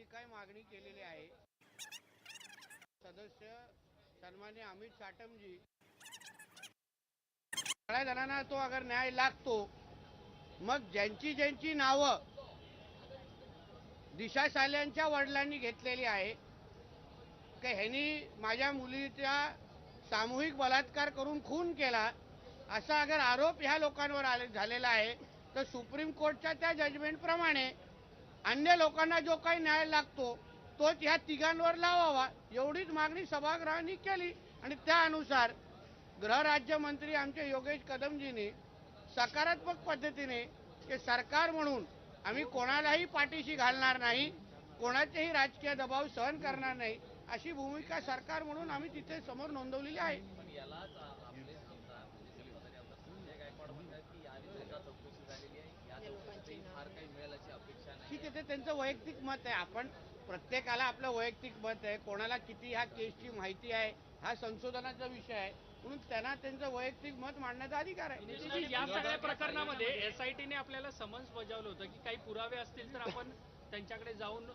जी काय मागणी केलेली आहे. सदस्य सन्मान्य अमित साटमजी. सगळ्या जणांना तो अगर न्याय लागतो मग ज्यांची ज्यांची नावं दिशा साल्यांच्या वडिलांनी घेतलेली आहे की ह्यांनी माझ्या मुलीचा सामूहिक बलात्कार करून खून केला असा अगर आरोप ह्या लोकांवर आले झालेला आहे तर सुप्रीम कोर्टच्या त्या जजमेंटप्रमाणे अन्य लोकांना जो काही न्याय लागतो तोच ह्या तिघांवर लावावा. एवढीच मागणी सभागृहांनी केली आणि त्यानुसार गृहराज्यमंत्री आमचे योगेश कदमजींनी सकारात्मक पद्धतीने की सरकार म्हणून आम्ही कोणालाही पाठीशी घालणार नाही कोणाचेही राजकीय दबाव सहन करणार नाही अशी भूमिका सरकार म्हणून आम्ही तिथे समोर नोंदवलेली आहे पण यालाच आ- आपले समजा म्हणजे शिवसेने आमदार संजय गायकवाड म्हणतात की याआधी सुद्धा चौकशी झालेली आहे या चौकशीतही फार काही मिळेल अशी आहे ते त्यांचं वैयक्तिक मत आहे. आपण प्रत्येकाला आपलं वैयक्तिक मत आहे. कोणाला किती ह्या केसची माहिती आहे हा संशोधनाचा विषय आहे. म्हणून त्यांना त्यांचं वैयक्तिक मत मांडण्याचा अधिकार आहे. या सगळ्या प्रकरणामध्ये एसआयटीने आपल्याला समन्स बजावलं होतं की काही पुरावे असतील तर आपण त्यांच्याकडे जाऊन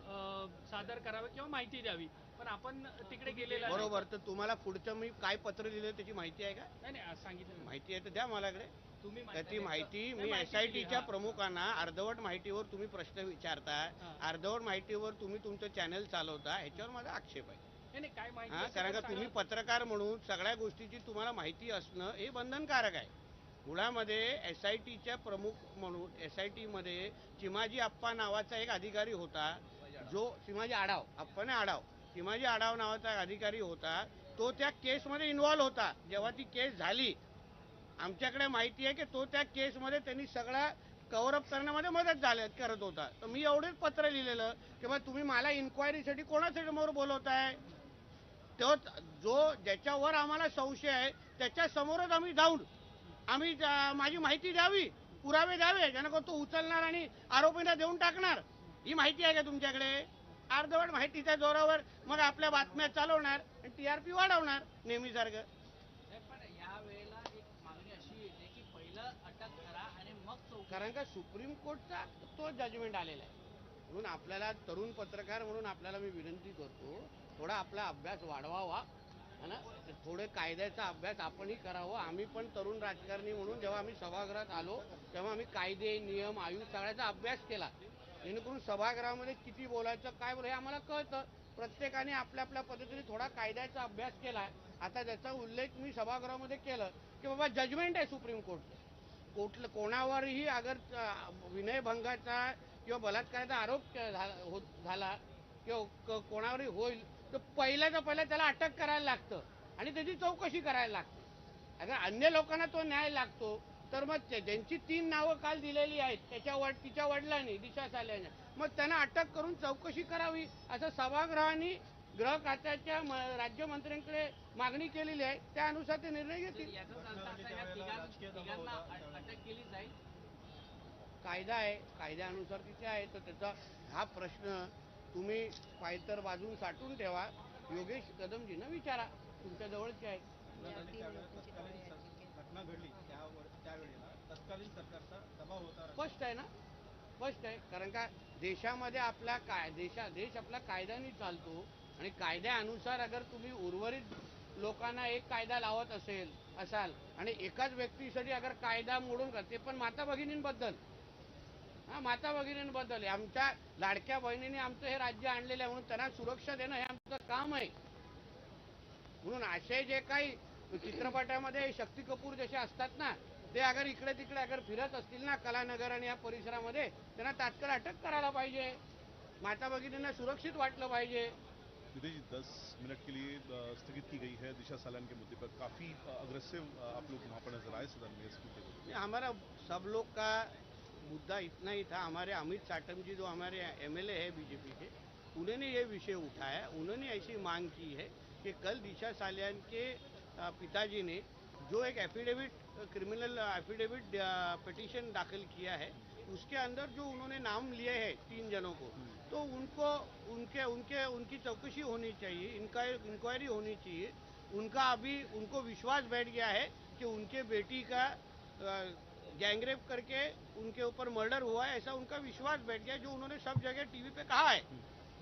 सादर करावे किंवा माहिती द्यावी. पण आपण तिकडे गेलेला. बरोबर तर तुम्हाला पुढचं मी काय पत्र लिहिलं त्याची माहिती आहे का? नाही सांगितलं. माहिती आहे तर द्या तुम्ही त्याची माहिती मी एस आय टीच्या. प्रमुखांना अर्धवट माहितीवर तुम्ही प्रश्न विचारता. अर्धवट माहितीवर तुम्ही तुमचं चॅनल चालवता ह्याच्यावर माझा आक्षेप आहे. हा कारण का तुम्ही. पत्रकार म्हणून सगळ्या गोष्टीची तुम्हाला माहिती असणं हे बंधनकारक आहे. मुळामध्ये एस आय टीच्या प्रमुख म्हणून एस आय टीमध्ये चिमाजी आप्पा नावाचा एक अधिकारी होता. जो चिमाजी आडाव आप्पाने आडाव चिमाजी आडाव नावाचा एक अधिकारी होता. तो त्या केसमध्ये इन्व्हॉल्व होता. जेव्हा ती केस झाली आमच्याकडे माहिती आहे की तो त्या केसमध्ये त्यांनी सगळा कव्हरअप करण्यामध्ये मदत झाल्या करत होता. तर मी एवढेच पत्र लिहिलेलं की बा तुम्ही मला इन्क्वायरीसाठी कोणासाठी समोर बोलवताय? तो जो ज्याच्यावर आम्हाला संशय आहे त्याच्या समोरच आम्ही जाऊन आम्ही माझी माहिती द्यावी पुरावे द्यावे जेणेकरून तो उचलणार आणि आरोपींना देऊन टाकणार. ही माहिती आहे का तुमच्याकडे? अर्धवट माहितीच्या जोरावर. मग आपल्या बातम्या चालवणार आणि टीआरपी वाढवणार नेहमीसारखं नाही, पण या वेळेला एक मागणी अशी येते की पहिलं अटक करा आणि मग चौकशी कारण का सुप्रीम कोर्टचा तो जजमेंट आलेला आहे. म्हणून आपल्याला तरुण पत्रकार म्हणून आपल्याला मी विनंती करतो थोडा आपला अभ्यास वाढवावा है ना? थोडे कायद्याचा अभ्यास आपणही करावा. आम्ही पण तरुण राजकारणी म्हणून जेव्हा आम्ही सभागृहात आलो तेव्हा आम्ही कायदे नियम आयुष सगळ्याचा अभ्यास केला. जेणेकरून सभागृहामध्ये किती बोलायचं काय बोलायचं हे आम्हाला कळतं. प्रत्येकाने आपल्या आपल्या पद्धतीने थोडा कायद्याचा अभ्यास केला. आता त्याचा उल्लेख मी सभागृहामध्ये केलं की बाबा जजमेंट आहे सुप्रीम कोर्टचं. कुठलं कोणावरही अगर विनयभंगाचा किंवा बलात्काराचा आरोप झाला किंवा कोणावरही होईल तर पहिल्याच्या पहिल्या त्याला अटक करायला लागतं आणि त्याची चौकशी करायला लागते. अगर अन्य लोकांना तो न्याय लागतो तर मग ज्यांची तीन नावं काल दिलेली आहेत त्याच्या वड तिच्या वडिलांनी दिशा साल्याने मग त्यांना अटक करून चौकशी करावी असं सभागृहाने गृह खात्याच्या राज्यमंत्र्यांकडे मागणी केलेली आहे. त्यानुसार ते निर्णय घेतील. अटक केली जाईल. कायदा आहे कायद्यानुसार तिथे आहे तर त्याचा हा प्रश्न तुम्ही पायतर बाजून साठवून ठेवा. योगेश कदमजींना विचारा तुमच्या जवळचे आहे. घटना घडली त्यावर त्यावेळेला. तत्कालीन सरकारचा दबाव होता स्पष्ट आहे ना? स्पष्ट आहे. कारण का देशामध्ये आपला काय देशा देश आपला कायद्याने चालतो. आणि कायद्यानुसार अगर तुम्ही उर्वरित लोकांना एक कायदा लावत असेल असाल आणि एकाच व्यक्तीसाठी अगर कायदा मोडून करते ते पण माता भगिनींबद्दल. हा माता भगिनींबद्दल. आमच्या लाडक्या बहिणीने आमचं हे राज्य आणलेलं आहे म्हणून त्यांना सुरक्षा देणं हे आमचं काम आहे. म्हणून असे जे काही चित्रपटामध्ये शक्ती कपूर जसे असतात ना ते अगर इकडे तिकडे अगर फिरत असतील ना कलानगर आणि या परिसरामध्ये त्यांना तात्काळ अटक करायला पाहिजे. माता भगिनींना सुरक्षित वाटलं पाहिजे. जी दस मिनट के लिए स्थगित की गई है। दिशा सालन के मुद्दे पर काफ़ी अग्रेसिव आप लोग वहाँ पर नज़र आए सदन में इसको नहीं, हमारा सब लोग का मुद्दा इतना ही था। हमारे अमित साटम जी जो हमारे एमएलए है बीजेपी के उन्होंने ये विषय उठाया। उन्होंने ऐसी मांग की है कि कल दिशा सालियान के पिताजी ने जो एक एफिडेविट क्रिमिनल एफिडेविट पिटीशन दाखिल किया है उसके अंदर जो उन्होंने नाम लिए हैं तीन जनों को तो उनको, उनके उनके, उनकी चौकसी होनी चाहिए इनका इंक्वायरी होनी चाहिए। उनका अभी, उनको विश्वास बैठ गया है कि उनके बेटी का गैंगरेप करके उनके ऊपर मर्डर हुआ है, ऐसा उनका विश्वास बैठ गया जो उन्होंने सब जगह टीवी पे कहा है।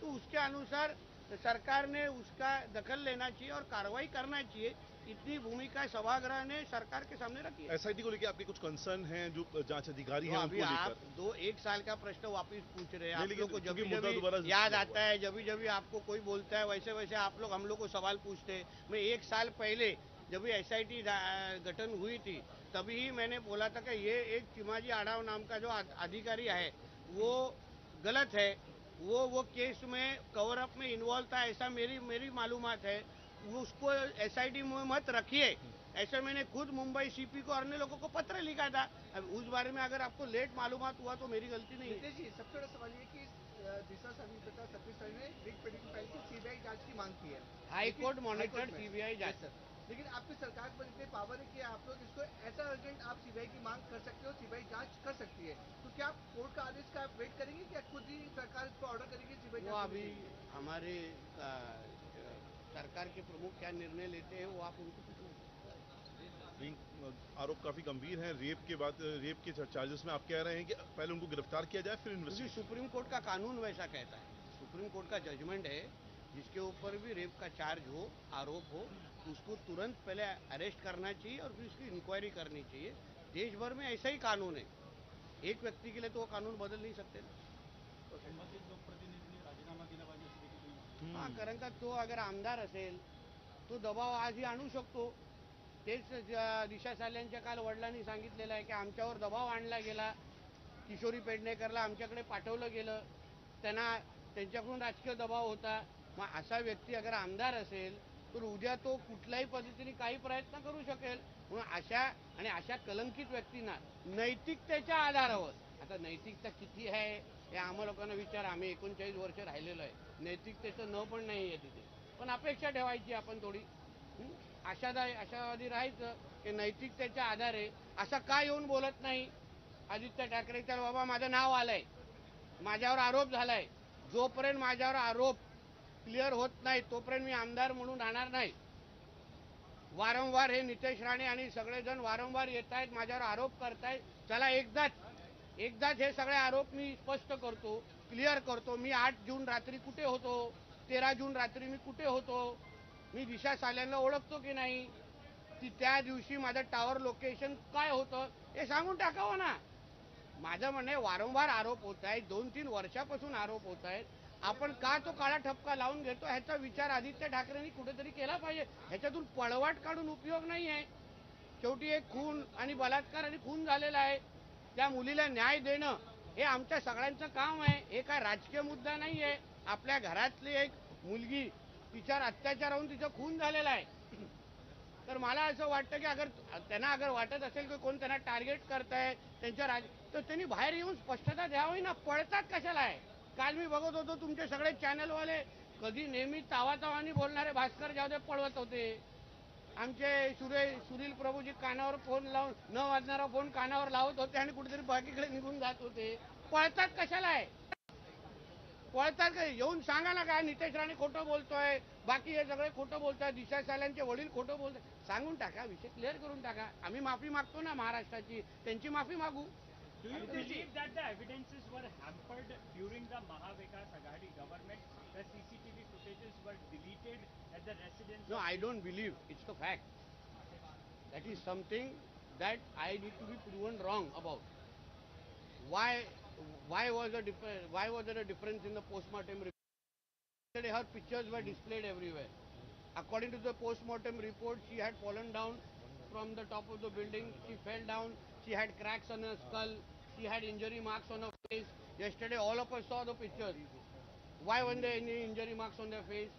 तो उसके अनुसार सरकार ने उसका दखल लेना चाहिए और कार्रवाई करना चाहिए। इतनी भूमिका सभागृह ने सरकार के सामने रखी है। एसआईटी को लेकर आपके कुछ कंसर्न हैं जो जाँच अधिकारी तो हैं अभी आप दो एक साल का प्रश्न वापस पूछ रहे हैं। आप लोग को जब जब याद आता है जब जब आपको कोई बोलता है वैसे वैसे आप लोग हम लोग को सवाल पूछते हैं। मैं एक साल पहले जब भी एस आई टी गठन हुई थी तभी ही मैंने बोला था कि ये एक चिमाजी आड़ाव नाम का जो अधिकारी है वो गलत है। वो वो केस में कवर अप में इन्वॉल्व था ऐसा मेरी मेरी मालूमात है। उसको एसआईटी में मत रखिए। ऐसे मैंने खुद मुंबई सीपी को अन्य लोगों को पत्र लिखा था। अब उस बारे में अगर आपको लेट मालूम हुआ तो मेरी गलती नहीं है। जी सबसे बड़ा सवाल ये कि दिशा सभी सतीश ने रिट पिटिशन फ़ाइल की सीबीआई जाँच की मांग की है। हाई कोर्ट लेकिन- मॉनिटर्ड सीबीआई जाँच। sir. लेकिन आपकी सरकार पर इतने पावर है कि आप लोग इसको ऐसा अर्जेंट आप सीबीआई की मांग कर सकते हो सीबीआई जाँच कर सकती है। तो क्या आप कोर्ट का आदेश का आप वेट करेंगे क्या खुद ही सरकार इसको ऑर्डर करेगी सीबीआई अभी हमारे सरकार के प्रमुख क्या निर्णय लेते हैं वो आप उनको आरोप काफ़ी गंभीर हैं। रेप के बाद रेप के चार्जेस में आप कह रहे हैं कि पहले उनको गिरफ़्तार किया जाए फिर इन्वेस्टिगेशन सुप्रीम कोर्ट का कानून वैसा कहता है। सुप्रीम कोर्ट का जजमेंट है जिसके ऊपर भी रेप का चार्ज हो आरोप हो उसको तुरंत पहले अरेस्ट करना चाहिए और फिर उसकी इंक्वायरी करनी चाहिए। देश भर में ऐसा ही कानून है। एक व्यक्ति के लिए तो वो कानून बदल नहीं सकते ना। हा कारण का तो अगर आमदार असेल तो दबाव आजही आणू शकतो. तेच दिशा साल्यांच्या काल वडिलांनी सांगितलेलं आहे की आमच्यावर दबाव आणला गेला. किशोरी पेडणेकरला आमच्याकडे पाठवलं गेलं. त्यांना त्यांच्याकडून राजकीय दबाव होता. मग असा व्यक्ती अगर आमदार असेल तर उद्या तो कुठल्याही पद्धतीने काही प्रयत्न करू शकेल. म्हणून अशा आणि अशा कलंकित व्यक्तींना नैतिकतेच्या आधारावर आता नैतिकता किती आहे? हे आम्हा लोकांना विचार आम्ही एकोणचाळीस वर्ष राहिलेलो आहे. नैतिकतेचं न पण नाही आहे तिथे. पण अपेक्षा ठेवायची आपण थोडी. आशादायी आशावादी राहायचं की नैतिकतेच्या आधारे असं का येऊन बोलत नाही? आदित्य ठाकरेच्या बाबा माझं नाव आलंय. माझ्यावर आरोप झालाय. जोपर्यंत माझ्यावर आरोप क्लिअर होत नाही तोपर्यंत मी आमदार म्हणून राहणार नाही. वारंवार हे नितेश राणे आणि सगळेजण वारंवार येत आहेत माझ्यावर आरोप करतायत. चला एकदाच एकदाच हे सगळे आरोप मी स्पष्ट करतो क्लिअर करतो. मी आठ जून रात्री कुठे होतो? तेरा जून रात्री मी कुठे होतो? मी दिशा साल्यांना ओळखतो की नाही? ती त्या दिवशी माझं टावर लोकेशन काय होतं? हे सांगून टाकावं ना. माझं म्हणणं आहे, वारंवार आरोप होत आहेत. दोन तीन वर्षापासून आरोप होत आहेत. आपण का तो काळा ठपका लावून घेतो? ह्याचा विचार आदित्य ठाकरेंनी कुठेतरी केला पाहिजे. ह्याच्यातून पळवाट काढून उपयोग नाही आहे शेवटी एक खून आणि बलात्कार आणि खून झालेला आहे. त्या मुलीला न्याय देणं हे आमच्या सगळ्यांचं काम आहे. हे काय राजकीय मुद्दा नाही आहे आपल्या घरातली एक मुलगी तिच्यावर अत्याचार होऊन तिचा खून झालेला आहे. तर मला असं वाटतं की अगर त्यांना अगर वाटत असेल की कोण त्यांना टार्गेट करताय त्यांच्या राज तर त्यांनी बाहेर येऊन स्पष्टता द्यावी ना. पळतात कशाला आहे? काल मी बघत होतो तुमचे सगळे चॅनलवाले कधी नेहमी तावातावानी बोलणारे भास्कर जाधव पळवत होते. आमचे सुरे सुनील प्रभूजी कानावर फोन लावून न वाजणारा फोन कानावर लावत होते आणि कुठेतरी बाकीकडे निघून जात होते. पळतात कशाला आहे? पळतात का? येऊन सांगा ना काय नितेश राणे खोटं बोलतोय. बाकी हे सगळे खोटं बोलताय दिशा साल्यांचे वडील खोटं बोलताय सांगून टाका विषय क्लिअर करून टाका. आम्ही माफी मागतो ना महाराष्ट्राची. त्यांची माफी मागू. Do you believe that the evidences were hampered during the Mahavikas Aghadi government? The CCTV footages were deleted at the residence No, I don't believe. It's the fact. That is something that I need to be proven wrong about. Why, why was a difference? Why was there a difference in the postmortem report? Yesterday, her pictures were displayed everywhere. According to the postmortem report, she had fallen down from the top of the building. She fell down. She had cracks on her skull. She had injury marks on her face. Yesterday, all of us saw the pictures. Why weren't there any injury marks on their face?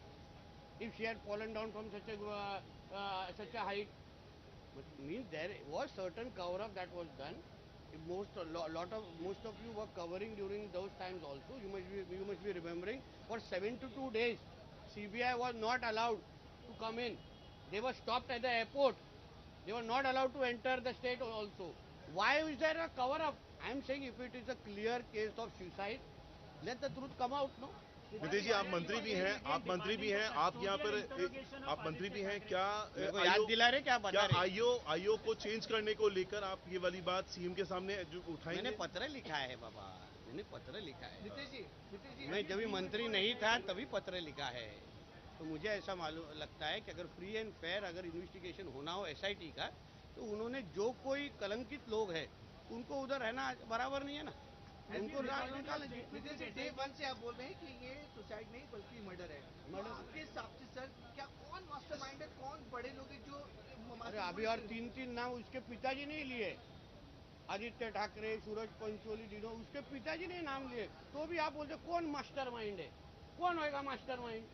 if she had fallen down from such a uh, uh, such a height. But means there was certain cover up that was done. If Most a lo- lot of most of you were covering during those times also. You must be you must be remembering for 72 days, CBI was not allowed to come in. They were stopped at the airport. They were not allowed to enter the state also. Why is there a cover up? I am saying if it is a clear case of suicide, let the truth come out. No. Nitesh जी आप मंत्री भी हैं आप मंत्री भी हैं आप यहाँ पर आप मंत्री भी हैं क्या याद दिला रहे क्या बता क्या रहे? आईओ को चेंज करने को लेकर आप ये वाली बात सीएम के सामने जो उठाएँगे मैंने पत्र लिखा है बाबा मैंने पत्र लिखा है। नीतीश जी नीतीश जी। मैं जब भी मंत्री नहीं था तभी पत्र लिखा है। तो मुझे ऐसा मालूम लगता है कि अगर फ्री एंड फेयर अगर इन्वेस्टिगेशन होना हो एसआईटी का तो उन्होंने जो कोई कलंकित लोग हैं उनको उधर रहना बराबर नहीं है ना? निकालना डे वन से आप बोल रहे हैं कि ये सुसाइड नहीं बल्कि मर्डर है। Murder। आपके हिसाब से सर क्या कौन मास्टरमाइंड है? कौन बड़े लोग हैं जो अरे अभी और तीन तीन नाम उसके पिताजी ने लिए। आदित्य ठाकरे सूरज पंचोली डिनो उसके पिताजी ने नाम लिए। तो भी आप बोलते कौन मास्टर माइंड है? कौन होएगा मास्टर माइंड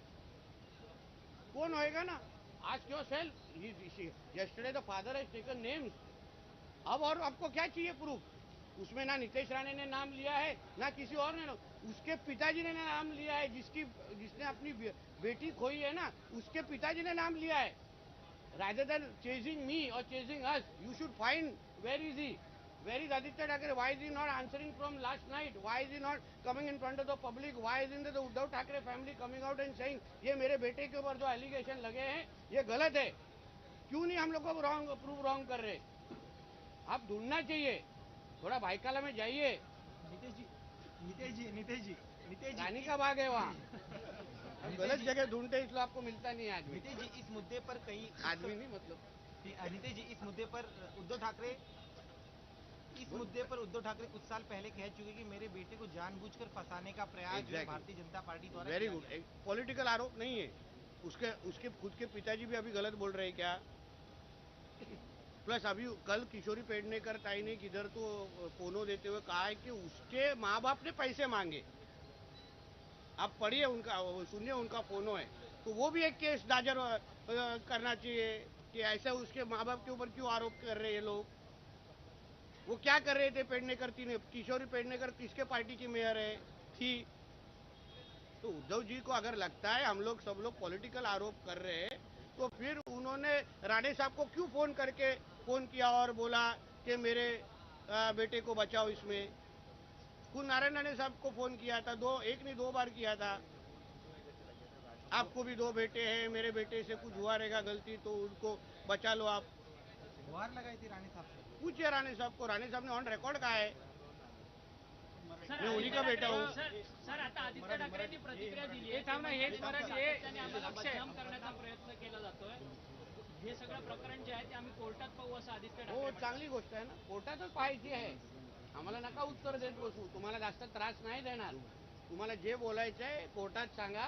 कौन होएगा ना? आज क्यों sale yesterday the father has taken names अब और आपको क्या चाहिए प्रूफ उसमें ना नितेश राणे ने नाम लिया है, ना किसी और ने उसके पिताजी ने नाम लिया है, जिसकी, जिसने अपनी बेटी खोई है ना, उसके पिताजी ने नाम लिया है। राधर देन चेजिंग मी और chasing us you should find where is he where is Aaditya Thackeray why is in not answering from last night why is in not coming in front of the public why is in Uddhav Thackeray family coming out and saying ये मेरे बेटे के ऊपर जो allegation लगे हैं ये गलत है क्यों नहीं हम लोग को रॉन्ग प्रूव रॉन्ग कर रहे? आप ढूंढना चाहिए। थोड़ा भाईकाला में जाइए। नितेश जी नितेश जी नितेश जी नितेश जी रानी का बाग है वहाँ। हम गलत जगह ढूंढते हैं, इसलिए आपको मिलता नहीं आदमी नितेश जी इस मुद्दे पर कई आदमी नहीं मतलब। नितेश जी इस मुद्दे पर उद्धव ठाकरे इस मुद्दे पर उद्धव ठाकरे कुछ साल पहले कह चुके कि मेरे बेटे को जानबूझकर फंसाने का प्रयास Exactly. भारतीय जनता पार्टी द्वारा वेरी गुड पॉलिटिकल आरोप नहीं है। उसके उसके खुद के पिताजी भी अभी गलत बोल रहे हैं क्या? प्लस अभी कल किशोरी पेडनेकर ताई ने किधर तो फोनो देते हुए कहा है कि उसके माँ बाप ने पैसे मांगे। आप पढ़िए उनका सुनिए उनका फोनो है। तो वो भी एक केस दाजर करना चाहिए कि ऐसा उसके माँ बाप के ऊपर क्यों आरोप कर रहे हैं लोग? वो क्या कर रहे थे पेडनेकर तीन, किशोरी पेडनेकर किसके पार्टी की मेयर है? थी। तो उद्धव जी को अगर लगता है हम लोग, सब लोग पॉलिटिकल आरोप कर रहे हैं तो फिर उन्होंने राणे साहब को क्यों फ़ोन करके फ़ोन किया और बोला कि मेरे बेटे को बचाओ इसमें? खुद नारायण राणे साहब को फ़ोन किया था दो एक नहीं दो बार किया था। आपको भी दो बेटे हैं मेरे बेटे से कुछ हुआ रहेगा गलती तो उनको बचा लो आप। गुहार लगाई थी रानी साहब पूछिए राणे साहब को। राणे साहब ने ऑन रिकॉर्ड कहा है का बेटा हूँ सर सर आता आदित्य ठाकरेंनी प्रतिक्रिया दिली हे थांब ना, हेच मराठी. बदनाम करण्याचा प्रयत्न केला जातोय. हे सगळं प्रकरण जे आहे ते आम्ही कोर्टात पाहू असं आदित्य हो. चांगली गोष्ट आहे ना. कोर्टातच पाहायची आहे. आम्हाला नका उत्तर देत बसू. तुम्हाला जास्त त्रास नाही देणार. तुम्हाला जे बोलायचं आहे कोर्टात सांगा.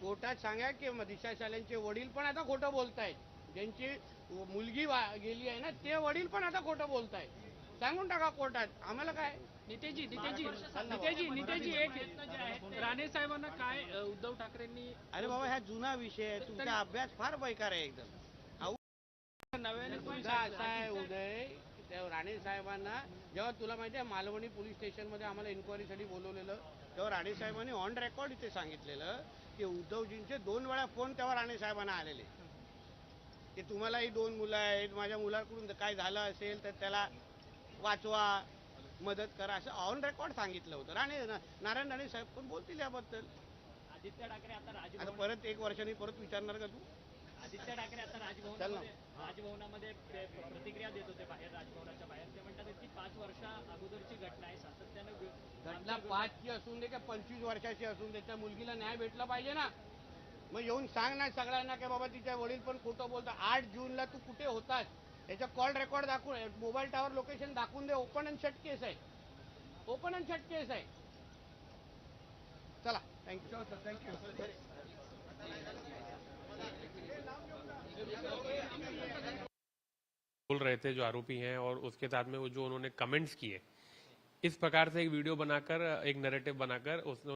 कोर्टात सांगा की दिशा शालेंचे वडील पण आता खोटं बोलतायत. ज्यांची मुलगी वा- गेली आहे ना ते वडील पण आता खोटं बोलतायत. सांगून टाका कोर्टात. आम्हाला काय? नितेशजी नितेशजी चल ना नितेशजी नितेशजी एक राणे साहेबांना काय उद्धव ठाकरेंनी अरे बाबा ह्या जुना विषय आहे. तुमचा अभ्यास फार बेकार आहे एकदम. नव्याने मुद्दा असा आहे उदय राणे साहेबांना जेव्हा तुला माहिती आहे मालवणी पोलीस स्टेशनमध्ये आम्हाला इन्क्वायरीसाठी बोलवलेलं तेव्हा राणे साहेबांनी ऑन रेकॉर्ड इथे सांगितलेलं की उद्धवजींचे दोन वेळा फोन तेव्हा राणे साहेबांना आलेले. की तुम्हालाही दोन मुलं आहेत माझ्या मुलाकडून काय झालं असेल तर त्याला वाचवा मदत करा असं ऑन रेकॉर्ड सांगितलं होतं. राणे नारायण राणे साहेब पण बोलतील याबद्दल. आदित्य ठाकरे आता आता राजभवन परत एक वर्षांनी परत विचारणार का तू? आदित्य ठाकरे आता चल ना. राजभवनामध्ये प्रतिक्रिया देत होते बाहेर राजभवनाच्या बाहेर. ते म्हणतात की पाच वर्षा अगोदरची घटना आहे. सातत्यानं वि- घटना आमच्या पाचची असून दे का पंचवीस वर्षाची असून दे? त्या मुलगीला न्याय भेटला पाहिजे ना. मग येऊन सांग ना सगळ्यांना की बाबा तिच्या वडील पण खोटं बोलतात. आठ जूनला तू कुठे होतास? त्याचा कॉल रेकॉर्ड दाखवून मोबाईल टावर लोकेशन दाखवून दे ओपन अँड शट केस आहे. ओपन अँड शट केस आहे. चला थँक्यू थँक्यू बोल रहे थे जो आरोपी हैं और उसके साथ में वो जो उन्होंने कमेंट्स किए। इस प्रकार से एक वीडियो बनाकर एक नैरेटिव बनाकर उसने